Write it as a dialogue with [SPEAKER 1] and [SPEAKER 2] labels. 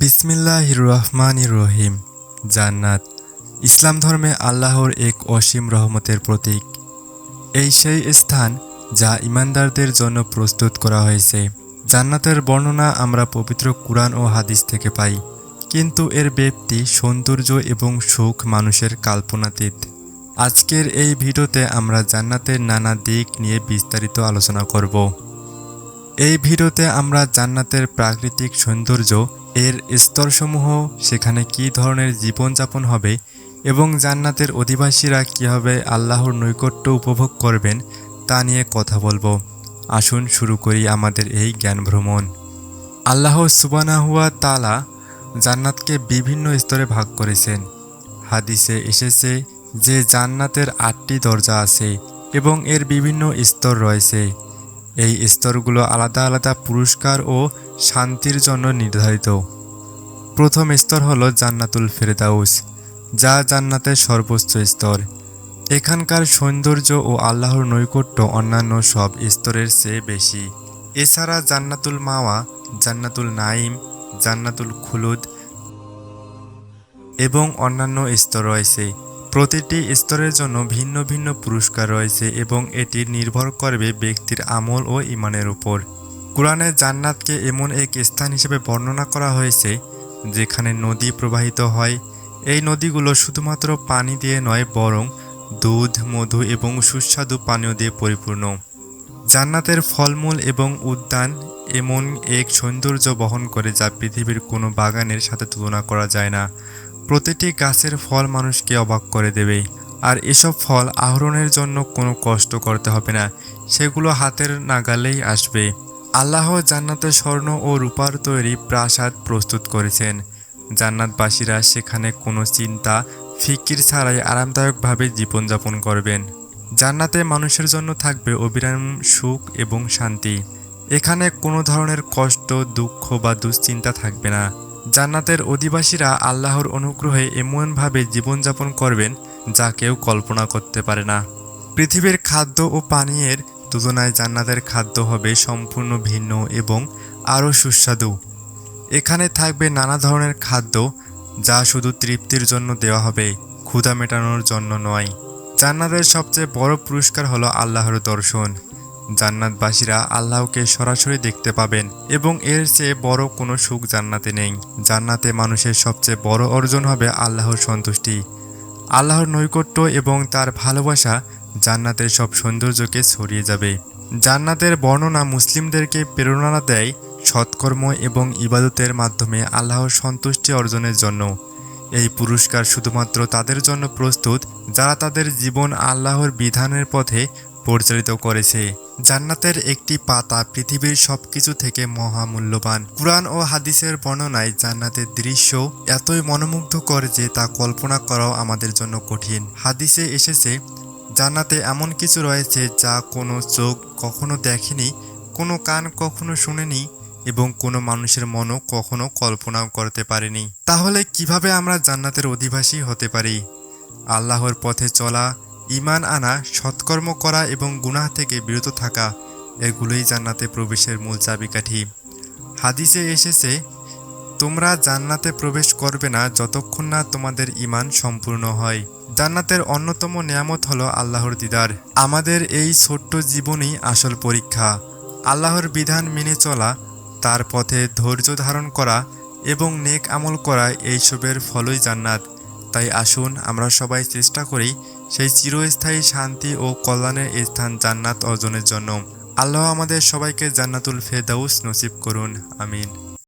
[SPEAKER 1] বিসমিল্লাহ রহমান রহিম জান্নাত। ইসলাম ধর্মে আল্লাহর এক অসীম রহমতের প্রতীক। এই সেই স্থান যা ইমানদারদের জন্য প্রস্তুত করা হয়েছে। জান্নাতের বর্ণনা আমরা পবিত্র কুরআন ও হাদিস থেকে পাই। কিন্তু এর ব্যক্তি সৌন্দর্য এবং সুখ মানুষের কাল্পনাতীত। আজকের এই ভিডিওতে আমরা জান্নাতের নানা দিক নিয়ে বিস্তারিত আলোচনা করব। এই ভিডিওতে আমরা জান্নাতের প্রাকৃতিক সৌন্দর্য এর স্তরসমূহ সেখানে কী ধরনের জীবনযাপন হবে এবং জান্নাতের অধিবাসীরা কীভাবে আল্লাহর নৈকট্য উপভোগ করবেন তা নিয়ে কথা বলব। আসুন শুরু করি আমাদের এই জ্ঞান ভ্রমণ। আল্লাহ সুবানাহুয়া তালা জান্নাতকে বিভিন্ন স্তরে ভাগ করেছেন। হাদিসে এসেছে যে জান্নাতের আটটি দরজা আছে এবং এর বিভিন্ন স্তর রয়েছে। এই স্তরগুলো আলাদা আলাদা পুরস্কার ও শান্তির জন্য নির্ধারিত। প্রথম স্তর হলো জান্নাতুল ফেরদাউস, যা জান্নাতের সর্বোচ্চ স্তর। এখানকার সৌন্দর্য ও আল্লাহর নৈকট্য অন্যান্য সব স্তরের চেয়ে বেশি। এছাড়া জান্নাতুল মাওয়া, জান্নাতুল নাইম জান্নাতুল খুলুদ এবং অন্যান্য স্তর রয়েছে। প্রতিটি স্তরের জন্য ভিন্ন ভিন্ন পুরস্কার রয়েছে এবং এটি নির্ভর করবে ব্যক্তির আমল ও ইমানের উপর। কোরআনে জান্নাতকে এমন এক স্থান হিসেবে বর্ণনা করা হয়েছে যেখানে নদী প্রবাহিত হয়, এই নদীগুলো শুধুমাত্র পানি দিয়ে নয়, বরং দুধ, মধু এবং সুস্বাদু পানীয় দিয়ে পরিপূর্ণ। জান্নাতের ফলমূল এবং উদ্যান এমন এক সৌন্দর্য বহন করে যা পৃথিবীর কোনো বাগানের সাথে তুলনা করা যায় না। প্রতিটি গাছের ফল মানুষকে অবাক করে দেবে, আর এসব ফল আহরণের জন্য কোনো কষ্ট করতে হবে না, সেগুলো হাতের নাগালেই আসবে। আল্লাহ জান্নাতে স্বর্ণ ও রূপার তৈরি প্রাসাদ প্রস্তুত করেছেন। জান্নাতবাসীরা সেখানে কোনো চিন্তা, ফিকির ছাড়াই আরামদায়কভাবে জীবনযাপন করবেন। জান্নাতে মানুষের জন্য থাকবে অবিরাম সুখ এবং শান্তি। এখানে কোনো ধরনের কষ্ট, দুঃখ বা দুশ্চিন্তা থাকবে না। জান্নাতের অধিবাসীরা আল্লাহর অনুগ্রহে এমনভাবে জীবনযাপন করবেন যা কেউ কল্পনা করতে পারে না। পৃথিবীর খাদ্য ও পানীয়ের তুলনায় জান্নাতের খাদ্য হবে সম্পূর্ণ ভিন্ন এবং আরও সুস্বাদু। এখানে থাকবে নানা ধরনের খাদ্য যা শুধু তৃপ্তির জন্য দেওয়া হবে, ক্ষুধা মেটানোর জন্য নয়। জান্নাতের সবচেয়ে বড় পুরস্কার হলো আল্লাহর দর্শন। জান্নাতবাসীরা আল্লাহকে সরাসরি দেখতে পাবেন এবং এর চেয়ে বড় কোনো সুখ জান্নাতে নেই। জান্নাতে মানুষের সবচেয়ে বড় অর্জন হবে আল্লাহর সন্তুষ্টি। আল্লাহর নৈকট্য এবং তার ভালোবাসা জান্নাতের সব সৌন্দর্যকে ছড়িয়ে যাবে। জান্নাতের বর্ণনা মুসলিমদেরকে প্রেরণা দেয় সৎকর্ম এবং ইবাদতের মাধ্যমে আল্লাহর সন্তুষ্টি অর্জনের জন্য। এই পুরস্কার শুধুমাত্র তাদের জন্য প্রস্তুত, যারা তাদের জীবন আল্লাহর বিধানের পথে পরিচালিত করেছে। জান্নাতের একটি পাতা পৃথিবীর সবকিছু থেকে মহামূল্যবান। কুরআন ও হাদিসের বর্ণনায় জান্নাতের দৃশ্য এতই মনোমুগ্ধকর যে তা কল্পনা করাও আমাদের জন্য কঠিন। হাদিসে এসেছে জান্নাতে এমন কিছু রয়েছে যা কোনো চোখ কখনো দেখেনি, কোনো কান কখনো শুনেনি এবং কোনো মানুষের মনও কখনো কল্পনাও করতে পারেনি। তাহলে কীভাবে আমরা জান্নাতের অধিবাসী হতে পারি? আল্লাহর পথে চলা ইমান আনা, সৎকর্ম করা এবং গুনাহ থেকে বিরত থাকা, এগুলোই জান্নাতে প্রবেশের মূল চাবিকাঠি। হাদিসে এসেছে তোমরা জান্নাতে প্রবেশ করবে না যতক্ষণ না তোমাদের ইমান সম্পূর্ণ হয়। জান্নাতের অন্যতম নিয়ামত হলো আল্লাহর দিদার। আমাদের এই ছোট্ট জীবনই আসল পরীক্ষা। আল্লাহর বিধান মেনে চলা, তার পথে ধৈর্য ধারণ করা এবং নেক আমল করা এইসবের ফলই জান্নাত। তাই আসুন আমরা সবাই চেষ্টা করি সেই চিরস্থায়ী শান্তি ও কল্যাণের স্থান জান্নাত অর্জনের জন্য। আল্লাহ আমাদের সবাইকে জান্নাতুল ফেদাউস নসিব করুন, আমিন।